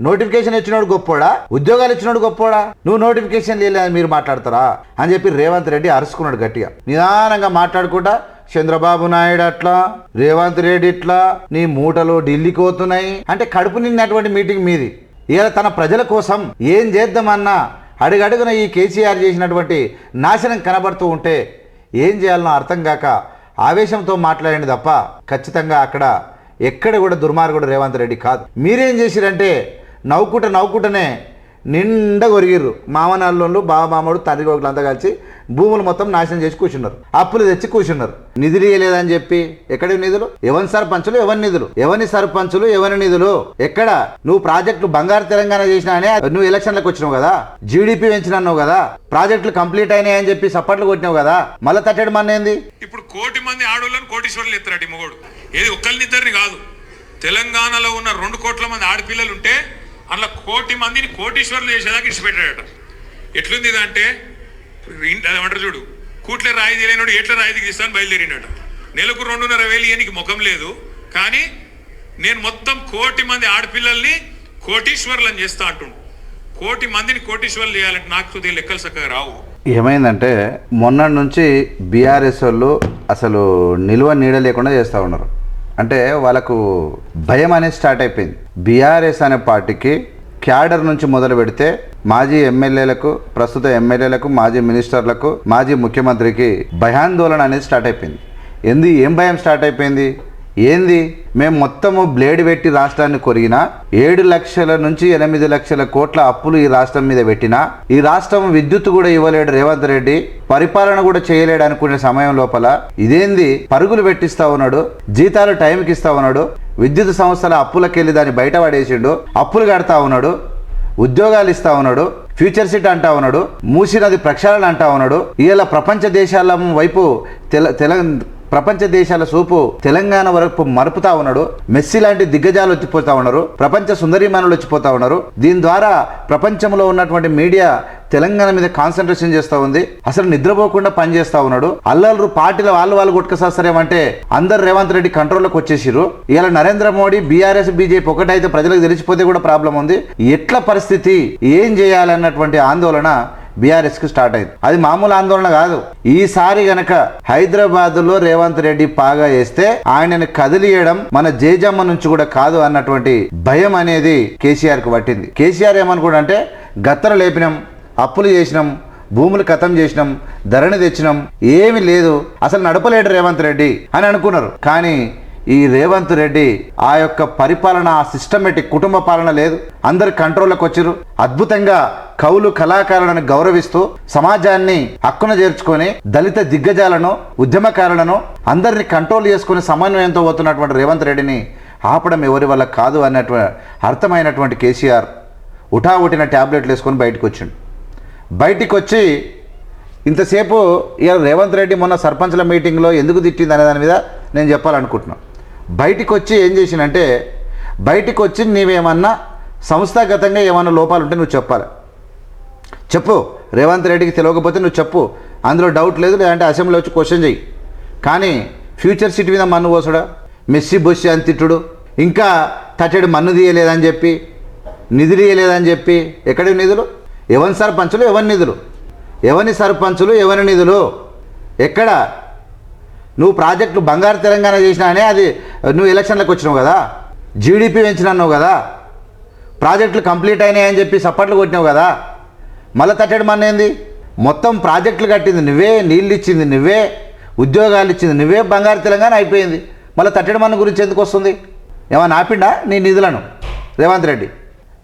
Notification ఇచ్చినోడు గొప్పోడా? ఉద్యోగాలు ఇచ్చినోడు గొప్పోడా? నువ్వు నోటిఫికేషన్ లేదని మీరు మాట్లాడతారా? అని చెప్పి రేవంత్ రెడ్డి అరుచుకున్నాడు గట్టిగా. నిదానంగా మాట్లాడుకుంటా చంద్రబాబు నాయుడు అట్లా రేవంత్ రెడ్డి ఇట్లా నీ మూటలు ఢిల్లీకి పోతున్నాయి అంటే కడుపు నిన్నటువంటి మీటింగ్ మీది. ఇలా తన ప్రజల కోసం ఏం చేద్దామన్నా అడుగడుగున ఈ కేసీఆర్ చేసినటువంటి నాశనం కనబడుతూ ఉంటే ఏం చేయాలనో అర్థం కాక ఆవేశంతో మాట్లాడండి తప్ప ఖచ్చితంగా అక్కడ ఎక్కడ కూడా దుర్మార్గుడు రేవంత్ రెడ్డి కాదు. మీరేం చేసిరంటే నవ్వుకుంట నవ్వుకుంటనే నిండా కొరిగిర్రు. మామనాళ్ళు బావ మామడు తండ్రి కొడుకులు కలిసి భూములు మొత్తం నాశనం చేసి కూర్చున్నారు. అప్పులు తెచ్చి కూర్చున్నారు. నిధులు ఇవ్వలేదని చెప్పి ఎక్కడి నిధులు? ఎవరి సర్పంచులు ఎవరి నిధులు? ఎవరి సర్పంచులు ఎవరి నిధులు? ఎక్కడ? నువ్వు ప్రాజెక్టులు బంగారు తెలంగాణ చేసినానే నువ్వు ఎలక్షన్లకు వచ్చినావు కదా? జీడిపి పెంచినావు కదా? ప్రాజెక్టులు కంప్లీట్ అయినాయి అని చెప్పి సప్పట్లు కొట్టినావు కదా? మళ్ళీ తట్టడం మన ఏంది? ఇప్పుడు కోటి మంది ఆడోళ్ళని కోటీశ్వరులు ఎత్తారట ఈ మొగోడు. ఏది ఒక్కరినిద్దరిని కాదు. తెలంగాణలో ఉన్న రెండు కోట్ల మంది ఆడపిల్లలు ఉంటే అందులో కోటి మందిని కోటీశ్వరులు చేసేదాకా ఇష్టపెట్టాడట ఎట్లుంది ఇది అంటే అదేమంటారు చూడు కూట్ల రాయి లేనోడు ఎట్ల రాయి దిగిస్తాను బయలుదేరినట. నెలకు రెండున్నర వేలు ఈయనకి ముఖం లేదు కానీ నేను మొత్తం కోటి మంది ఆడపిల్లల్ని కోటీశ్వరులను చేస్తా అంటుండు. కోటి మందిని కోటీశ్వరులు చేయాలంటే నాకు కొద్దిగా లెక్కలు చక్కగా రావు. ఏమైందంటే మొన్నటి నుంచి బీఆర్ఎస్ వాళ్ళు అసలు నిల్వ నీడ లేకుండా చేస్తూ ఉన్నారు. అంటే వాళ్ళకు భయం అనేది స్టార్ట్ అయిపోయింది. బీఆర్ఎస్ అనే పార్టీకి క్యాడర్ నుంచి మొదలు పెడితే మాజీ ఎమ్మెల్యేలకు ప్రస్తుత ఎమ్మెల్యేలకు మాజీ మినిస్టర్లకు మాజీ ముఖ్యమంత్రికి భయాందోళన అనేది స్టార్ట్ అయిపోయింది. ఎందు ఏం భయం స్టార్ట్ అయిపోయింది? ఏంది? మేము మొత్తము బ్లేడ్ పెట్టి రాష్ట్రాన్ని కొరిగినా ఏడు లక్షల నుంచి ఎనిమిది లక్షల కోట్ల అప్పులు ఈ రాష్ట్రం మీద పెట్టినా ఈ రాష్ట్రం విద్యుత్ కూడా ఇవ్వలేడు రేవంత్ రెడ్డి పరిపాలన కూడా చేయలేడు అనుకునే సమయం లోపల ఇదేంది? పరుగులు పెట్టిస్తా ఉన్నాడు జీతాలు టైంకి ఇస్తా ఉన్నాడు విద్యుత్ సంస్థల అప్పులకెళ్ళి దాన్ని బయట పడేసిండు అప్పులు కడతా ఉన్నాడు ఉద్యోగాలు ఇస్తా ఉన్నాడు ఫ్యూచర్ సిటీ అంటా ఉన్నాడు మూసినది ప్రక్షాళన అంటా ఉన్నాడు ఇలా ప్రపంచ దేశాల వైపు తెల తెల ప్రపంచ దేశాల సూపు తెలంగాణ వరకు మరుపుతా ఉన్నాడు. మెస్సీ లాంటి దిగ్గజాలు వచ్చిపోతా ఉన్నారు. ప్రపంచ సుందరీమానులు వచ్చిపోతా ఉన్నారు. దీని ద్వారా ప్రపంచంలో ఉన్నటువంటి మీడియా తెలంగాణ మీద కాన్సన్ట్రేషన్ చేస్తూ ఉంది. అసలు నిద్రపోకుండా పనిచేస్తా ఉన్నాడు. అల్లరు పార్టీల వాళ్ళు వాళ్ళు కొట్టుకసాస్తారేమంటే అందరు రేవంత్ రెడ్డి కంట్రోల్లోకి వచ్చేసారు ఇలా నరేంద్ర మోడీ బీఆర్ఎస్ బీజేపీ ఒకటైతే ప్రజలకు తెలిసిపోతే కూడా ప్రాబ్లం ఉంది. ఎట్ల పరిస్థితి ఏం చేయాలన్నటువంటి ఆందోళన బీఆర్ఎస్కి స్టార్ట్ అయింది. అది మామూలు ఆందోళన కాదు. ఈసారి గనక హైదరాబాద్లో రేవంత్ రెడ్డి పాగా వేస్తే ఆయనను కదిలియడం మన జేజమ్మ నుంచి కూడా కాదు అన్నటువంటి భయం అనేది కేసీఆర్కు పట్టింది. కేసీఆర్ ఏమనుకోడు అంటే గత్తర లేపినాం అప్పులు చేసినాం భూములు కథం చేసినాం ధరణి తెచ్చినాం ఏమి లేదు అసలు నడపలేడు రేవంత్ రెడ్డి అని అనుకున్నారు. కానీ ఈ రేవంత్ రెడ్డి ఆ యొక్క పరిపాలన ఆ సిస్టమేటిక్ కుటుంబ పాలన లేదు. అందరి కంట్రోల్లోకి వచ్చారు అద్భుతంగా కవులు కళాకారులను గౌరవిస్తూ సమాజాన్ని హక్కున చేర్చుకొని దళిత దిగ్గజాలను ఉద్యమకారులను అందరిని కంట్రోల్ చేసుకుని సమన్వయంతో పోతున్నటువంటి రేవంత్ రెడ్డిని ఆపడం ఎవరి వల్ల కాదు అన్నటువంటి అర్థమైనటువంటి కేసీఆర్ ఉటావుటిన ట్యాబ్లెట్లు వేసుకొని బయటకు వచ్చిండు. బయటికి వచ్చి ఇంతసేపు ఇలా రేవంత్ రెడ్డి మొన్న సర్పంచ్ల మీటింగ్లో ఎందుకు తిట్టింది అనే దాని మీద నేను చెప్పాలనుకుంటున్నాను బయటికి వచ్చి ఏం చేసినంటే బయటికి వచ్చి నీవేమన్నా సంస్థాగతంగా ఏమన్నా లోపాలు ఉంటే నువ్వు చెప్పాలి. చెప్పు. రేవంత్ రెడ్డికి తెలియకపోతే నువ్వు చెప్పు. అందులో డౌట్ లేదు లేదంటే అసెంబ్లీలో వచ్చి క్వశ్చన్ చెయ్యి. కానీ ఫ్యూచర్ సిటీ మీద మన్ను పోసడా? మెస్సీ బొస్సి అని తిట్టుడు. ఇంకా తట్టెడు మన్ను తీయలేదని చెప్పి నిధులు ఇయ్యలేదని చెప్పి ఎక్కడి నిధులు? ఎవరి సర్పంచులు ఎవరి నిధులు? ఎవరి సర్పంచులు ఎవరి నిధులు? ఎక్కడ? నువ్వు ప్రాజెక్టులు బంగారు తెలంగాణ చేసినానే అది నువ్వు ఎలక్షన్లకు వచ్చినావు కదా. జీడిపి పెంచినావు కదా. ప్రాజెక్టులు కంప్లీట్ అయినాయి అని చెప్పి సప్పట్లు కొట్టినావు కదా. మళ్ళీ తట్టడం ఏంది? మొత్తం ప్రాజెక్టులు కట్టింది నువ్వే నీళ్ళు ఇచ్చింది నువ్వే ఉద్యోగాలు ఇచ్చింది నువ్వే బంగారు తెలంగాణ అయిపోయింది. మళ్ళీ తట్టడం గురించి ఎందుకు వస్తుంది? ఏమైనా ఆపిండా నీ నిధులను? రేవంత్ రెడ్డి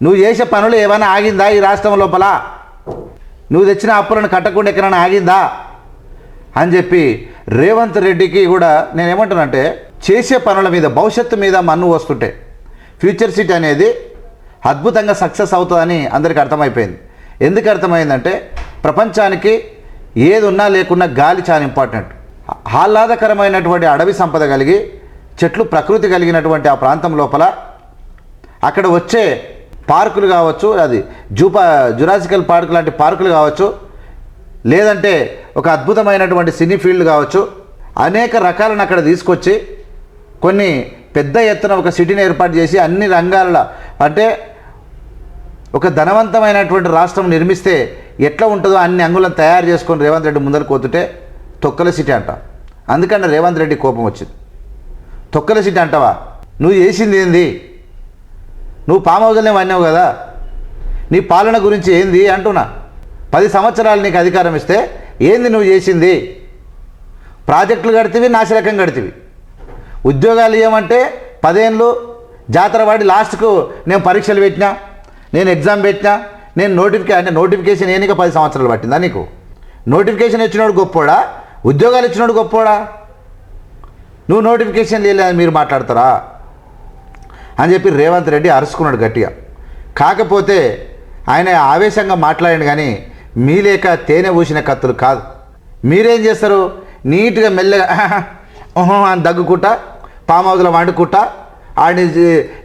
నువ్వు చేసే పనులు ఏమైనా ఆగిందా ఈ రాష్ట్రం లోపల? నువ్వు తెచ్చిన అప్పులను కట్టకుండా ఎక్కడైనా ఆగిందా? అని చెప్పి రేవంత్ రెడ్డికి కూడా నేను ఏమంటానంటే చేసే పనుల మీద భవిష్యత్తు మీద మన్ను వస్తుంటే ఫ్యూచర్ సిటీ అనేది అద్భుతంగా సక్సెస్ అవుతుందని అందరికీ అర్థమైపోయింది. ఎందుకు అర్థమైందంటే ప్రపంచానికి ఏది ఉన్నా లేకున్నా గాలి చాలా ఇంపార్టెంట్. ఆహ్లాదకరమైనటువంటి అడవి సంపద కలిగి చెట్లు ప్రకృతి కలిగినటువంటి ఆ ప్రాంతం లోపల అక్కడ వచ్చే పార్కులు కావచ్చు అది జూపా జురాజికల్ పార్క్ లాంటి పార్కులు కావచ్చు లేదంటే ఒక అద్భుతమైనటువంటి సినీ ఫీల్డ్ కావచ్చు. అనేక రకాలను అక్కడ తీసుకొచ్చి కొన్ని పెద్ద ఎత్తున ఒక సిటీని ఏర్పాటు చేసి అన్ని రంగాలలో అంటే ఒక ధనవంతమైనటువంటి రాష్ట్రం నిర్మిస్తే ఎట్లా ఉంటుందో అన్ని అంగుళం తయారు చేసుకొని రేవంత్ రెడ్డి ముందర కోతుంటే తొక్కల సిటీ అంట. అందుకని రేవంత్ రెడ్డి కోపం వచ్చింది. తొక్కల సిటీ అంటావా? నువ్వు చేసింది ఏంది? నువ్వు పామ్ హౌజులనే అన్నావు కదా? నీ పాలన గురించి ఏంది అంటున్నా. పది సంవత్సరాలు నీకు అధికారం ఇస్తే ఏంది నువ్వు చేసింది? ప్రాజెక్టులు కడితివి నాశరకం కడితివి. ఉద్యోగాలు ఇవ్వమంటే పదేళ్ళు జాతర వాడి లాస్ట్కు నేను పరీక్షలు పెట్టినా నేను ఎగ్జామ్ పెట్టినా నేను నోటిఫికే అంటే నోటిఫికేషన్ ఏనిక పది సంవత్సరాలు పట్టిందా నీకు? నోటిఫికేషన్ ఇచ్చినోడు గొప్పోడా? ఉద్యోగాలు ఇచ్చినోడు గొప్పోడా? నువ్వు నోటిఫికేషన్ లేదని మీరు మాట్లాడతారా? అని చెప్పి రేవంత్ రెడ్డి అరుచుకున్నాడు గట్టిగా. కాకపోతే ఆయన ఆవేశంగా మాట్లాడాడు కానీ మీ లేక తేనె పూసిన కత్తులు కాదు. మీరేం చేస్తారు? నీట్గా మెల్లగా అని దగ్గుకుంటా పామ్ వండుకుంటా ఆడిని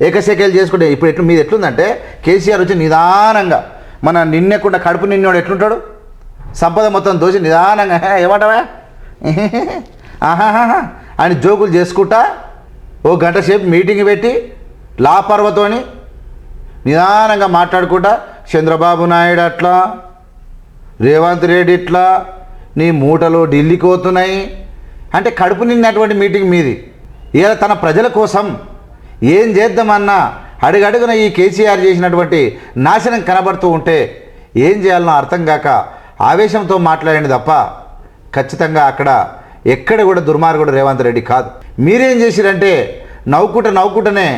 ఏకశేఖలు చేసుకుంటే ఇప్పుడు ఎట్లు మీది ఎట్లుందంటే కేసీఆర్ వచ్చి నిదానంగా మన నిన్నెకుండా కడుపు నిన్నోడు ఎట్లుంటాడు? సంపద మొత్తం దోచి నిదానంగా ఏమంటావా? ఆహాహా అని జోకులు చేసుకుంటా ఓ గంట సేపు మీటింగ్ పెట్టి లాపర్వతోని నిదానంగా మాట్లాడుకుంటా చంద్రబాబు నాయుడు అట్లా రేవంత్ రెడ్డి ఇట్లా నీ మూటలు ఢిల్లీకి పోతున్నాయి అంటే కడుపు నిండినటువంటి మీటింగ్ మీది. ఇలా తన ప్రజల కోసం ఏం చేద్దామన్నా అడుగడుగున ఈ కేసీఆర్ చేసినటువంటి నాశనం కనబడుతూ ఉంటే ఏం చేయాలనో అర్థం కాక ఆవేశంతో మాట్లాడండి తప్ప ఖచ్చితంగా అక్కడ ఎక్కడ కూడా దుర్మార్గుడు రేవంత్ రెడ్డి కాదు. మీరేం చేసిరంటే నవ్వుకుంట నవ్వుకుంటనే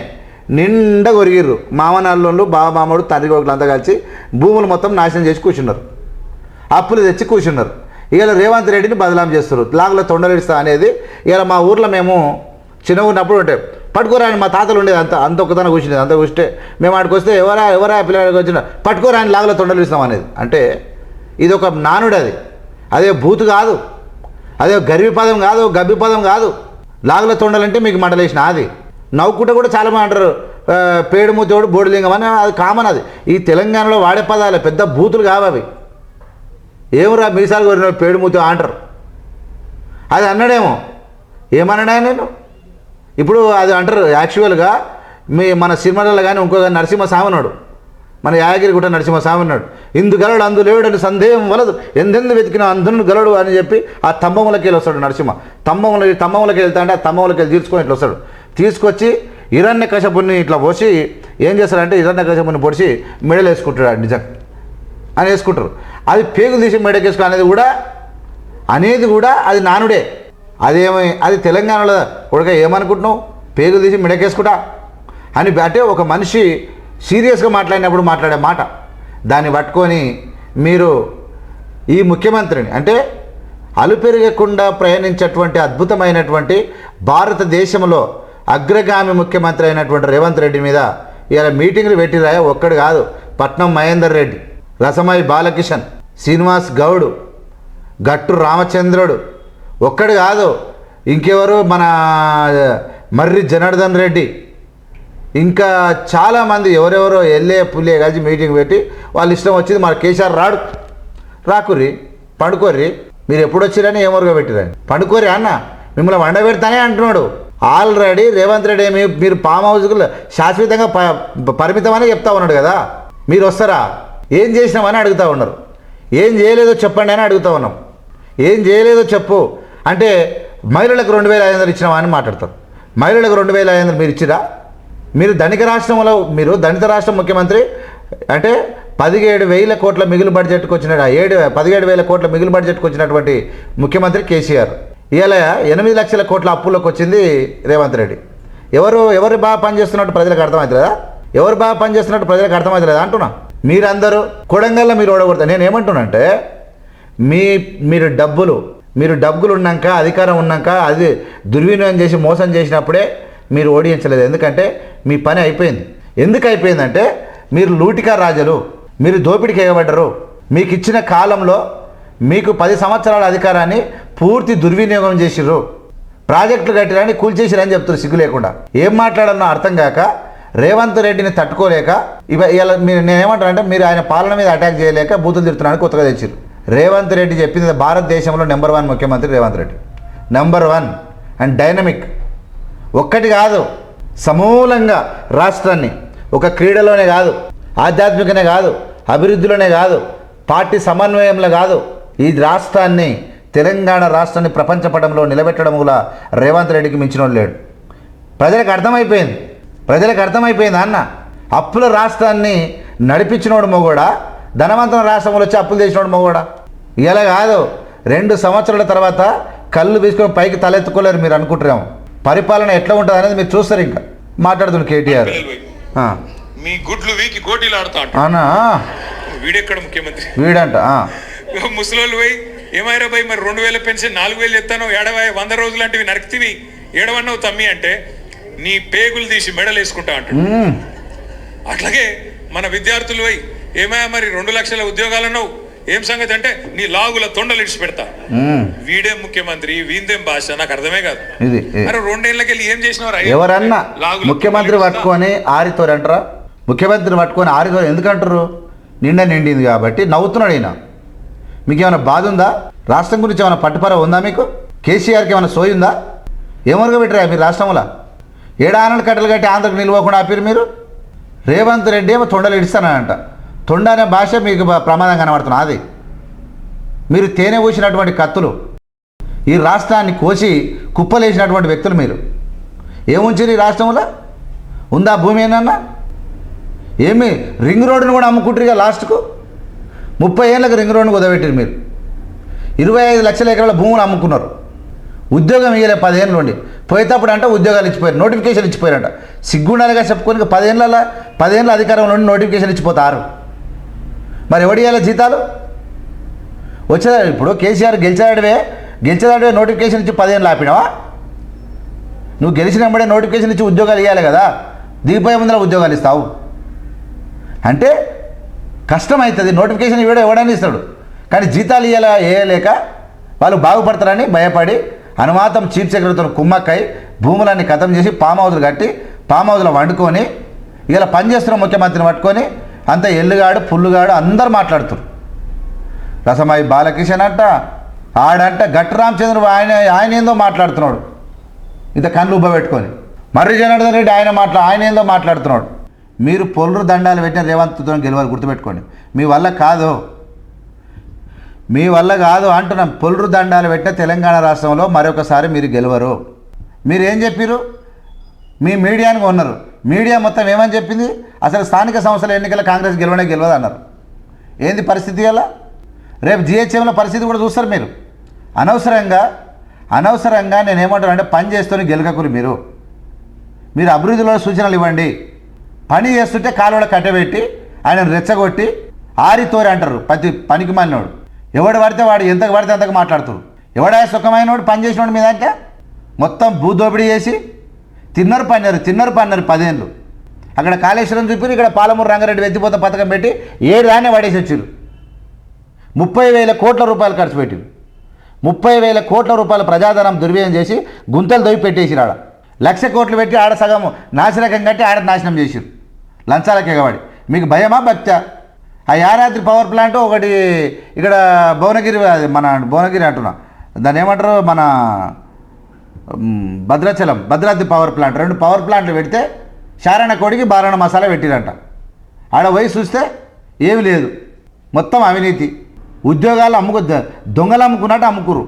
నిండా కొరిగిర్రు మామనాళ్ళు బావ మామడు తండ్రి కొడుకులు అంతా కలిసి భూములు మొత్తం నాశనం చేసి కూర్చున్నారు. అప్పులు తెచ్చి కూర్చున్నారు. ఇవాళ రేవంత్ రెడ్డిని బదలాం చేస్తారు లాగలో తొండలిస్తా అనేది ఇవాళ మా ఊర్లో మేము చిన్న ఉన్నప్పుడు ఉంటే పట్టుకోరాని మా తాతలు ఉండేది అంత అంత ఒక్కతన కూర్చునేది. అంత కూర్చుంటే మేము ఆడికి వస్తే ఎవరా ఎవరా పిల్లడికి వచ్చిన పట్టుకోరాని లాగులో తొండలిస్తాం అనేది. అంటే ఇది ఒక నానుడు అది. అదే బూతు కాదు. అదే గర్విపదం కాదు గబ్బి పదం కాదు. లాగుల తొండలంటే మీకు మండలేసిన అది. నవ్వుకుంటే కూడా చాలా మంది అంటారు ఆ, పేడుమూతోడు బోడిలింగం అని. అది కామన్ అది. ఈ తెలంగాణలో వాడే పదాలే పెద్ద బూతులు కావు అవి. ఏమరా మీసాలు కోరిన పేడుమూతి అంటారు. అది అన్నాడేమో. ఏమన్నాడా నేను ఇప్పుడు అది అంటారు యాక్చువల్గా మీ మన సినిమాలలో కానీ ఇంకో నరసింహస్వామి ఉన్నాడు మన యాదగిరి గుట్ట నరసింహస్వామి ఉన్నాడు ఇందు గలడు అందు లేడని సందేహం వలదు. ఎందెందు వెతికిన అందును గలడు అని చెప్పి ఆ తమ్మములకి వెళ్ళి వస్తాడు నరసింహ. తమ్మముల తమ్మములకి వెళ్తా అంటే ఆ తమ్మములకి వెళ్ళి తీసుకొని ఇట్లా వస్తాడు. తీసుకొచ్చి ఇరణ్య కశపుని ఇట్లా పోసి ఏం చేస్తాడంటే ఇరణ్య కశపుని పొడిచి మెడలు వేసుకుంటాడు నిజం అని వేసుకుంటారు. అది పేగులు తీసి మెడకేసుకో అనేది కూడా అనేది కూడా అది నానుడే. అదేమై అది తెలంగాణలో ఉడక ఏమనుకుంటున్నావు? పేగులు తీసి మెడకేసుకుంటా అని అంటే ఒక మనిషి సీరియస్గా మాట్లాడినప్పుడు మాట్లాడే మాట. దాన్ని పట్టుకొని మీరు ఈ ముఖ్యమంత్రిని అంటే అలుపెరగకుండా ప్రయాణించేటువంటి అద్భుతమైనటువంటి భారతదేశంలో అగ్రగామి ముఖ్యమంత్రి అయినటువంటి రేవంత్ రెడ్డి మీద ఇలా మీటింగ్లు పెట్టిరాయా? ఒక్కడు కాదు. పట్నం మహేందర్ రెడ్డి. రసమై బాలకిషన్ శ్రీనివాస్ గౌడ్ గట్టు రామచంద్రుడు. ఒక్కడు కాదు ఇంకెవరు మన మర్రి జనార్దన్ రెడ్డి. ఇంకా చాలామంది ఎవరెవరో ఎల్లే పుల్లే కలిసి మీటింగ్ పెట్టి వాళ్ళ ఇష్టం వచ్చింది మన కేసీఆర్ రాడు. రాకుర్రి పండుకోర్రి మీరు ఎప్పుడు వచ్చిరని ఏమరుగా పెట్టిరని పండుకోరి అన్న మిమ్మల్ని వండబెడతానే అంటున్నాడు. ఆల్రెడీ రేవంత్ రెడ్డి మీ మీరు ఫామ్ హౌస్కు శాశ్వతంగా ప- పరిమితమని చెప్తా ఉన్నాడు కదా. మీరు వస్తారా? ఏం చేసినామని అడుగుతా ఉన్నారు. ఏం చేయలేదో చెప్పండి అని అడుగుతా ఉన్నాం. ఏం చేయలేదో చెప్పు. అంటే మహిళలకు రెండు వేల ఐదు వందలు ఇచ్చినామా అని మాట్లాడతారు. మహిళలకు రెండు వేల ఐదు వందలు మీరు ఇచ్చిరా? మీరు ధనిక రాష్ట్రంలో మీరు దళిత రాష్ట్ర ముఖ్యమంత్రి అంటే పదిహేడు వేల కోట్ల మిగులు బడ్జెట్కి వచ్చిన ఏడు పదిహేడు వేల కోట్ల మిగులు బడ్జెట్కి వచ్చినటువంటి ముఖ్యమంత్రి కేసీఆర్. ఇవాళ ఎనిమిది లక్షల కోట్ల అప్పుల్లోకి వచ్చింది రేవంత్ రెడ్డి. ఎవరు ఎవరు బాగా పనిచేస్తున్నట్టు ప్రజలకు అర్థమవుతుందా ఎవరు బాగా పనిచేస్తున్నట్టు ప్రజలకు అర్థమవుతలేదా అంటున్నా? మీరందరూ కొడంగల్లో మీరు ఓడగొడతారు నేను ఏమంటున్నానంటే మీ మీరు డబ్బులు మీరు డబ్బులు ఉన్నాక అధికారం ఉన్నాక అది దుర్వినియోగం చేసి మోసం చేసినప్పుడే మీరు ఓడించలేదు. ఎందుకంటే మీ పని అయిపోయింది. ఎందుకు అయిపోయిందంటే మీరు లూటికా రాజులు మీరు దోపిడికి ఎగబడ్డరు. మీకు ఇచ్చిన కాలంలో మీకు పది సంవత్సరాల అధికారాన్ని పూర్తి దుర్వినియోగం చేసిర్రు. ప్రాజెక్టులు కట్టిరని కూల్చేసిరని చెప్తున్నారు సిగ్గు లేకుండా. ఏం మాట్లాడాలనో అర్థం కాక రేవంత్ రెడ్డిని తట్టుకోలేక ఇవ ఇలా మీరు నేనేమంటానంటే మీరు ఆయన పాలన మీద అటాక్ చేయలేక బూతులు తిడుతున్నాను కొత్తగా తెచ్చారు రేవంత్ రెడ్డి చెప్పింది భారతదేశంలో నెంబర్ వన్ ముఖ్యమంత్రి Revanth Reddy. Number one and dynamic ఒక్కటి కాదు సమూలంగా రాష్ట్రాన్ని. ఒక క్రీడలోనే కాదు ఆధ్యాత్మికనే కాదు అభివృద్ధిలోనే కాదు పార్టీ సమన్వయంలో కాదు ఈ రాష్ట్రాన్ని తెలంగాణ రాష్ట్రాన్ని ప్రపంచ పటంలో నిలబెట్టడం కూడా రేవంత్ రెడ్డికి మించిన లేడు. ప్రజలకు అర్థమైపోయింది. ప్రజలకు అర్థమైపోయింది అన్న? అప్పుల రాష్ట్రాన్ని నడిపించినోడు మొగోడా? ధనవంతుల రాష్ట్రంలో వచ్చి అప్పులు చేసినోడు మొగోడా? ఇలా కాదు. రెండు సంవత్సరాల తర్వాత కళ్ళు తీసుకొని పైకి తలెత్తుకోలేరు మీరు అనుకుంటున్నాము పరిపాలన ఎట్లా ఉంటుంది అనేది మీరు చూస్తారు ఇంకా. మాట్లాడుతున్నారు కేటీఆర్. మీ గుడ్లు వీకి గోటీలు ఆడుతా అంట అన్నా వీడెక్కడ ముఖ్యమంత్రి? వీడంట. ముసలోళ్ళు పోయి ఏమైరా పోయి మరి రెండు వేల పెన్షన్ నాలుగు వేలు ఎత్తాను ఏడవై వంద రోజులు లాంటివి నరికితివి. ఏడవన్నావు తమ్మి అంటే నీ పేగులు తీసి మెడలు వేసుకుంటా అంటాడు. అట్లాగే మన విద్యార్థులు పోయి ఏమయ్యా మరి రెండు లక్షల ఉద్యోగాలు అన్నావు? ఏం సంగతి అంటే నీ లాగుల తొండలు ఇడిచి పెడతా. వీడే ముఖ్యమంత్రి వీందేం భాష నాకు అర్థమే కాదు. అరే రెండేళ్ళకి వెళ్ళి ఏం చేసినవారు ఎవరన్నా ముఖ్యమంత్రి పట్టుకొని ఆరితోరు అంటారా? ముఖ్యమంత్రిని పట్టుకొని ఆరితోరు ఎందుకంటారు నిండా నిండింది కాబట్టి నవ్వుతున్నాడు ఈయన. మీకు ఏమైనా బాధ ఉందా? రాష్ట్రం గురించి ఏమైనా పట్టుపర ఉందా మీకు? కేసీఆర్కి ఏమైనా సోయి ఉందా? ఏమరుగా పెట్టరా మీరు రాష్ట్రంలో? ఏడానలు కట్టలు కట్టి ఆంధ్రకు నిలవకుండా ఆపిరు మీరు? రేవంత్ రెడ్డి ఏమో తొండలు ఇడుస్తానంట. తొండ అనే భాష మీకు ప్రమాదం కనబడుతున్నా అది. మీరు తేనె పూసినటువంటి కత్తులు ఈ రాష్ట్రాన్ని కోసి కుప్పలేసినటువంటి వ్యక్తులు మీరు. ఏముంచారు ఈ రాష్ట్రంలో? ఉందా భూమి ఏనన్నా ఏమి రింగ్ రోడ్డును కూడా అమ్ముకుంటారుగా లాస్ట్కు? ముప్పై ఏళ్ళకి రింగ్ రోడ్డును కుదబెట్టారు మీరు. ఇరవై ఐదు లక్షల ఎకరాల భూములు అమ్ముకున్నారు. ఉద్యోగం ఇయ్యలే పదేళ్ళు నుండి పోయేటప్పుడు అంటే ఉద్యోగాలు ఇచ్చిపోయారు నోటిఫికేషన్ ఇచ్చిపోయారంట. సిగ్గుండాలిగా చెప్పుకొని పదేళ్ళ పదేళ్ళ అధికారంలో నుండి నోటిఫికేషన్ ఇచ్చిపోతారు. మరి ఎవడు ఇవ్వాలి జీతాలు? వచ్చే ఇప్పుడు కేసీఆర్ గెలిచాడవే గెలిచేదాడివే నోటిఫికేషన్ ఇచ్చి పదేళ్ళు ఆపినావా? నువ్వు గెలిచినప్పుడే నోటిఫికేషన్ ఇచ్చి ఉద్యోగాలు ఇవ్వాలి కదా దిగిపోయే ముందర ఉద్యోగాలు ఇస్తావు. అంటే కష్టం అవుతుంది నోటిఫికేషన్ ఇవ్వడం ఇవ్వడానికి ఇస్తాడు. కానీ జీతాలు ఇవ్వాల వేయలేక వాళ్ళు బాగుపడతారని భయపడి అనుమాతం చీఫ్ సెక్రటరీతో కుమ్మక్కై భూములన్నీ ఖతం చేసి పామ్ కట్టి పామ్ హౌస్లో వండుకొని ఇలా పనిచేస్తున్న ముఖ్యమంత్రిని పట్టుకొని అంత ఎల్లుగాడు పుల్లుగాడు అందరు మాట్లాడుతారు. రసమాయి బాలకిషన్ అంట ఆడంట గట్టి రామచంద్ర ఆయన ఆయన ఏందో మాట్లాడుతున్నాడు. ఇంత కళ్ళు ఉబ్బ పెట్టుకొని. మర్రి జనార్దన్ రెడ్డి ఆయన మాట్లా ఆయన ఏందో మాట్లాడుతున్నాడు. మీరు పొలరు దండాలు పెట్టిన రేవంత్తో గెలవాలి గుర్తుపెట్టుకోండి. మీ వల్ల కాదు. మీ వల్ల కాదు అంటున్నాం. పొలరు దండాలు పెట్టిన తెలంగాణ రాష్ట్రంలో మరొకసారి మీరు గెలవరు. మీరు ఏం చెప్పారు మీ మీడియానికి ఉన్నారు మీడియా మొత్తం ఏమని చెప్పింది? అసలు స్థానిక సంస్థల ఎన్నికల కాంగ్రెస్ గెలవనే గెలవదు అన్నారు ఏంది పరిస్థితి అలా? రేపు జిహెచ్ఎంల పరిస్థితి కూడా చూస్తారు మీరు. అనవసరంగా అనవసరంగా నేను ఏమంటాను అంటే పని చేస్తూనే గెలకకురు మీరు. మీరు అభివృద్ధిలో సూచనలు ఇవ్వండి. పని చేస్తుంటే కాలువలో కట్టబెట్టి ఆయన రెచ్చగొట్టి ఆరితోరి అంటారు ప్రతి పనికి మాలినోడు. ఎవడు పడితే వాడు ఎంతకు పడితే అంతకు మాట్లాడుతారు ఎవడా సుఖమైనోడు పని చేసినోడు మీద అంటే మొత్తం భూదోపిడీ చేసి తిన్నరు పన్నారు తిన్నరు పన్నారు పదేళ్ళు అక్కడ కాళేశ్వరం చూపి ఇక్కడ పాలమూరు రంగారెడ్డి వెత్తిపోత పథకం పెట్టి ఏడు దాన్ని పడేసి వచ్చారు. ముప్పై వేల కోట్ల రూపాయలు ఖర్చు పెట్టి ముప్పై వేల కోట్ల రూపాయల ప్రజాధనం దుర్వ్యయం చేసి గుంతలు దొవి పెట్టేసిరు ఆడ లక్ష కోట్లు పెట్టి ఆడ సగం నాశనకం కట్టి ఆడ నాశనం చేసిరు. లంచాలకే కాబట్టి మీకు భయమా భక్త్యా ఆ యారాద్రి పవర్ ప్లాంట్ ఒకటి ఇక్కడ భువనగిరి మన భువనగిరి అంటున్నా. దాన్ని ఏమంటారు? మన భద్రాచలం భద్రాద్రి పవర్ ప్లాంట్ రెండు పవర్ ప్లాంట్లు పెడితే శారణ కోడికి బారణ మసాలా పెట్టిరంట. ఆడ పోయి చూస్తే ఏమి లేదు. మొత్తం అవినీతి. ఉద్యోగాలు అమ్ముకు దొంగలు అమ్ముకున్నట్టు అమ్ముకురు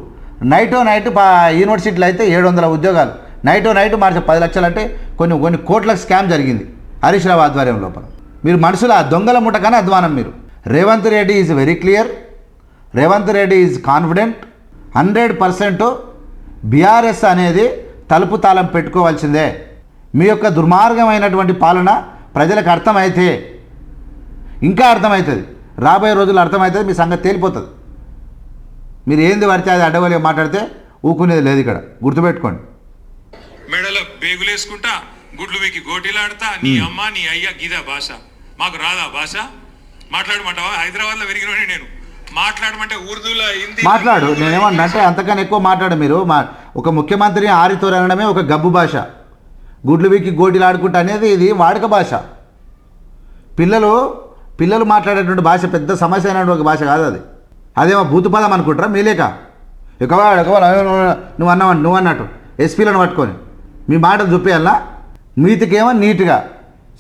నైటో నైట్ పా యూనివర్సిటీలో అయితే ఏడు వందల ఉద్యోగాలు. నైటో నైట్ మార్చి పది లక్షలు అంటే కొన్ని కొన్ని కోట్ల స్కామ్ జరిగింది. హరీష్ రావు ఆధ్వర్యం లోపల. మీరు మనుషులు ఆ దొంగల ముఠకనే అధ్వానం మీరు. Revanth Reddy is very clear Revanth Reddy is confident hundred percent BRS అనేది తలుపు తాళం పెట్టుకోవాల్సిందే. మీ యొక్క దుర్మార్గమైనటువంటి పాలన ప్రజలకు అర్థమైతే ఇంకా అర్థమవుతుంది రాబోయే రోజుల్లో అర్థమవుతుంది మీ సంగతి తేలిపోతుంది. మీరు ఏంది పడితే అది అడ్డగోలు మాట్లాడితే ఊకునేది లేదు ఇక్కడ. గుర్తుపెట్టుకోండి. మెడల బేగులేసుకుంటా గుడ్లు వీకి గోటీలాడతా నీ అమ్మ నీ అయ్య గీదా భాష. మాకు రాదా భాష? మాట్లాడమంటావా? హైదరాబాద్లో నేను. మాట్లాడమంటే ఉర్దూలో హిందీ మాట్లాడు. నేనేమన్నా అంటే అంతకన్నా ఎక్కువ మాట్లాడు మీరు. మా ఒక ముఖ్యమంత్రి ఆరితోరు అనడమే ఒక గబ్బు భాష. గుడ్లు వీకి గోటిలు ఆడుకుంటా అనేది ఇది వాడుక భాష. పిల్లలు పిల్లలు మాట్లాడేటువంటి భాష పెద్ద సమస్య అయినటువంటి ఒక భాష కాదు అది. అదేమో భూతుపదం అనుకుంటారా? మీలేక ఎక్కువ నువ్వు అన్నావు నువ్వు అన్నట్టు. ఎస్పీలను పట్టుకొని. మీ మాటలు చూపేయాలా మీతికేమో నీట్గా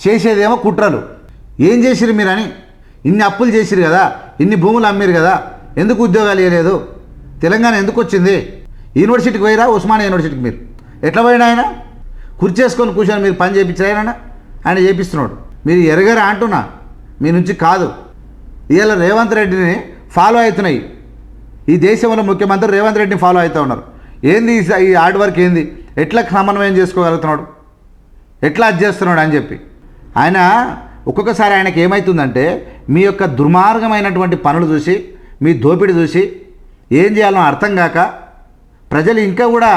చేసేదేమో కుట్రలు. ఏం చేసిరు మీరు అని ఇన్ని అప్పులు చేసిరు కదా? ఇన్ని భూములు అమ్మిరు కదా? ఎందుకు ఉద్యోగాలు ఇవ్వలేదు తెలంగాణ ఎందుకు వచ్చింది? యూనివర్సిటీకి పోయిరా ఉస్మానియా యూనివర్సిటీకి మీరు? ఎట్లా పోయినా ఆయన? కుర్చేసుకొని కూర్చొని మీరు పని చేయించారు ఆయన? ఆయన చేపిస్తున్నాడు మీరు ఎరగరా అంటున్నా? మీ నుంచి కాదు. ఇవాళ రేవంత్ రెడ్డిని ఫాలో అవుతున్నాయి. ఈ దేశంలో ముఖ్యమంత్రి రేవంత్ రెడ్డిని ఫాలో అవుతూ ఉన్నారు. ఏంది ఈ హార్డ్ వర్క్ ఏంది? ఎట్లా సమన్వయం చేసుకోగలుగుతున్నాడు? ఎట్లా అది చేస్తున్నాడు అని చెప్పి. ఆయన ఒక్కొక్కసారి ఆయనకి ఏమవుతుందంటే మీ యొక్క దుర్మార్గమైనటువంటి పనులు చూసి మీ దోపిడి చూసి ఏం చేయాలో అర్థం కాక ప్రజలు ఇంకా కూడా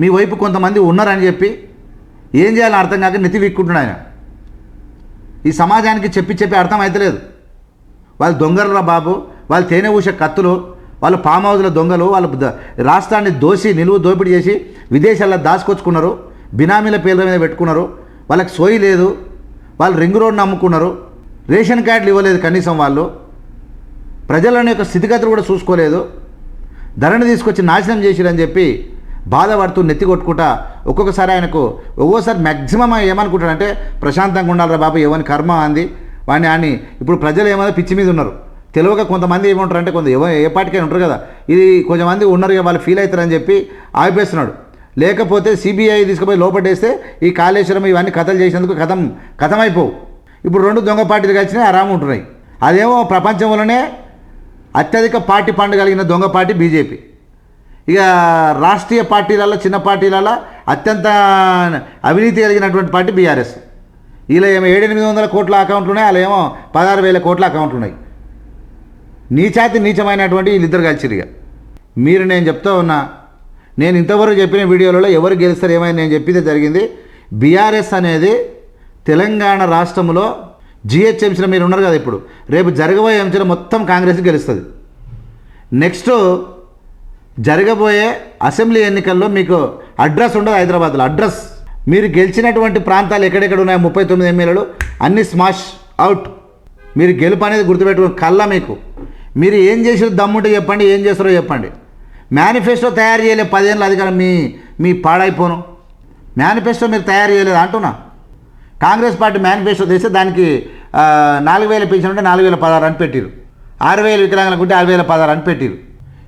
మీ వైపు కొంతమంది ఉన్నారని చెప్పి ఏం చేయాలో అర్థం కాక నెతి విక్కుంటున్నాడు ఆయన. ఈ సమాజానికి చెప్పి చెప్పి అర్థం అవుతలేదు వాళ్ళు దొంగలురా బాబు వాళ్ళు తేనె ఊసే కత్తులు వాళ్ళు పామ్ హౌస్ల దొంగలు వాళ్ళు రాష్ట్రాన్ని దోసి నిలువు దోపిడీ చేసి విదేశాల్లో దాచుకొచ్చుకున్నారు బినామీల పేర్ల మీద పెట్టుకున్నారు వాళ్ళకి సోయి లేదు వాళ్ళు రింగ్ రోడ్ని అమ్ముకున్నారు రేషన్ కార్డులు ఇవ్వలేదు కనీసం వాళ్ళు. ప్రజలను యొక్క స్థితిగతులు కూడా చూసుకోలేదు. ధరని తీసుకొచ్చి నాశనం చేసిరని చెప్పి బాధపడుతూ నెత్తి కొట్టుకుంటా ఒక్కొక్కసారి ఆయనకు ఒక్కోసారి మ్యాక్సిమం ఏమనుకుంటాడంటే ప్రశాంతంగా ఉండాలిరా బాబు ఎవని కర్మ అంది. వాడిని అని ఇప్పుడు ప్రజలు ఏమైనా పిచ్చి మీద ఉన్నారు. తెలియక కొంతమంది ఏమంటారు అంటే కొంత ఏ పాటికైనా ఉంటారు కదా. ఇది కొంతమంది ఉన్నారు ఇక వాళ్ళు ఫీల్ అవుతారని చెప్పి ఆపేస్తున్నాడు లేకపోతే సిబిఐ తీసుకుపోయి లోపట్టేస్తే ఈ కాళేశ్వరం ఇవన్నీ కథలు చేసినందుకు కథం కథమైపోవు ఇప్పుడు రెండు దొంగ పార్టీలు కలిసినాయి ఆరాము ఉంటున్నాయి. అదేమో ప్రపంచంలోనే అత్యధిక పార్టీ పండు కలిగిన దొంగ పార్టీ బీజేపీ. ఇక రాష్ట్రీయ పార్టీలలో చిన్న పార్టీలలో అత్యంత అవినీతి కలిగినటువంటి పార్టీ బీఆర్ఎస్. ఇలా ఏమో ఏడెనిమిది వందల కోట్ల అకౌంట్లు ఉన్నాయి అలా ఏమో పదహారు వేల కోట్ల అకౌంట్లు ఉన్నాయి. నీచాతి నీచమైనటువంటి వీళ్ళిద్దరు కలిసిరిగా ఇక. మీరు నేను చెప్తా ఉన్నా నేను ఇంతవరకు చెప్పిన వీడియోలలో ఎవరు గెలుస్తారు ఏమైనా నేను చెప్పితే జరిగింది. బీఆర్ఎస్ అనేది తెలంగాణ రాష్ట్రంలో జిహెచ్ఎంసీలో మీరు ఉన్నారు కదా ఇప్పుడు. రేపు జరగబోయే ఎంసీలో మొత్తం కాంగ్రెస్ గెలుస్తుంది. నెక్స్ట్ జరగబోయే అసెంబ్లీ ఎన్నికల్లో మీకు అడ్రస్ ఉండదు హైదరాబాద్లో. అడ్రస్ మీరు గెలిచినటువంటి ప్రాంతాలు ఎక్కడెక్కడ ఉన్నాయో? ముప్పై తొమ్మిది ఎమ్మెల్యేలు. అన్ని స్మాష్ అవుట్. మీరు గెలుపు అనేది గుర్తుపెట్టుకుని కల్లా మీకు. మీరు ఏం చేసారో దమ్ముంటే చెప్పండి. ఏం చేస్తారో చెప్పండి. మేనిఫెస్టో తయారు చేయలేదు పదేళ్ళ అధికారం మీ మీ పాడైపోను. మేనిఫెస్టో మీరు తయారు చేయలేదు అంటున్నా. కాంగ్రెస్ పార్టీ మేనిఫెస్టో తెస్తే దానికి నాలుగు వేల పింఛన్ ఉంటే నాలుగు వేల పదహారు అని పెట్టిరు ఆరు వేల వికలాంగులకు ఉంటే ఆరు వేల పదహారు అని పెట్టిరు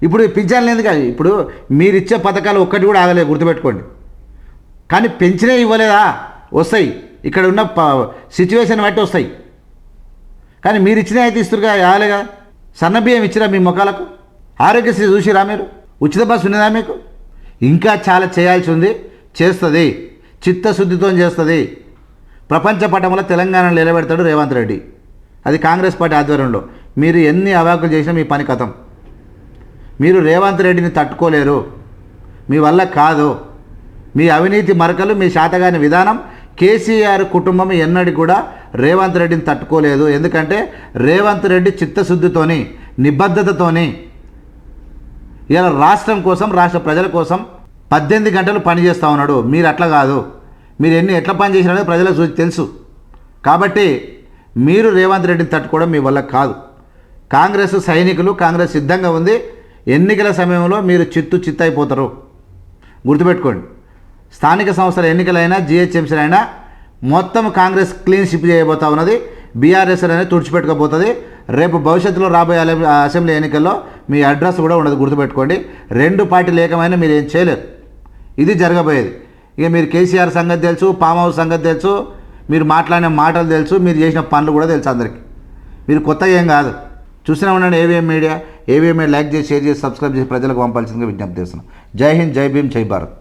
ఇప్పుడు పింఛన్లు ఎందుకు ఇప్పుడు మీరు ఇచ్చే పథకాలు ఒక్కటి కూడా ఆగలేదు గుర్తుపెట్టుకోండి. కానీ పెంచినే ఇవ్వలేదా? వస్తాయి. ఇక్కడ ఉన్న సిచ్యువేషన్ బట్టి వస్తాయి. కానీ మీరు ఇచ్చినా అయితే ఇస్తురుగా ఆగలేగా సన్న బియ్యం ఇచ్చిరా మీ ముఖాలకు? ఆరోగ్యశ్రీ చూసిరా మీరు? ఉచిత బస్సు ఉన్నదా మీకు? ఇంకా చాలా చేయాల్సి ఉంది. చేస్తుంది. చిత్తశుద్ధితో చేస్తుంది. ప్రపంచ పటంలో తెలంగాణలో నిలబెడతాడు రేవంత్ రెడ్డి. అది కాంగ్రెస్ పార్టీ ఆధ్వర్యంలో. మీరు ఎన్ని అవాకులు చేసినా మీ పని కథం. మీరు రేవంత్ రెడ్డిని తట్టుకోలేరు. మీ వల్ల కాదు. మీ అవినీతి మరకలు మీ శాతగాని విధానం కేసీఆర్ కుటుంబం ఎన్నడి కూడా రేవంత్ రెడ్డిని తట్టుకోలేదు. ఎందుకంటే రేవంత్ రెడ్డి చిత్తశుద్ధితోని నిబద్ధతతోని ఇలా రాష్ట్రం కోసం రాష్ట్ర ప్రజల కోసం పద్దెనిమిది గంటలు పని చేస్తూ ఉన్నాడు. మీరు అట్లా కాదు. మీరు ఎన్ని ఎట్లా పని చేసినారో ప్రజలకు చూసి తెలుసు. కాబట్టి మీరు రేవంత్ రెడ్డిని తట్టుకోవడం మీ వల్ల కాదు. కాంగ్రెస్ సైనికులు కాంగ్రెస్ సిద్ధంగా ఉంది. ఎన్నికల సమయంలో మీరు చిత్తు చిత్తు అయిపోతారు గుర్తుపెట్టుకోండి. స్థానిక సంస్థల ఎన్నికలైనా జిహెచ్ఎంసీలైనా మొత్తం కాంగ్రెస్ క్లీన్ షిప్ చేయబోతా ఉన్నది. బీఆర్ఎస్ అనేది తుడిచిపెట్టుకోబోతుంది రేపు భవిష్యత్తులో రాబోయే అసెంబ్లీ ఎన్నికల్లో మీ అడ్రస్ కూడా ఉండదు గుర్తుపెట్టుకోండి. రెండు పార్టీ లేకమైనా మీరు ఏం చేయలేరు. ఇది జరగబోయేది. ఇక మీరు కేసీఆర్ సంగతి తెలుసు పామ్ హౌస్ సంగతి తెలుసు మీరు మాట్లాడిన మాటలు తెలుసు మీరు చేసిన పనులు కూడా తెలుసు అందరికీ. మీరు కొత్తగా ఏం కాదు. చూసినా ఉండండి AVM media AVM media like చేసి షేర్ చేసి సబ్స్క్రైబ్ చేసి ప్రజలకు పంపాల్సిందిగా విజ్ఞప్తి చేస్తున్నాం. జై హింద్ జై భీమ్ జై భారత్.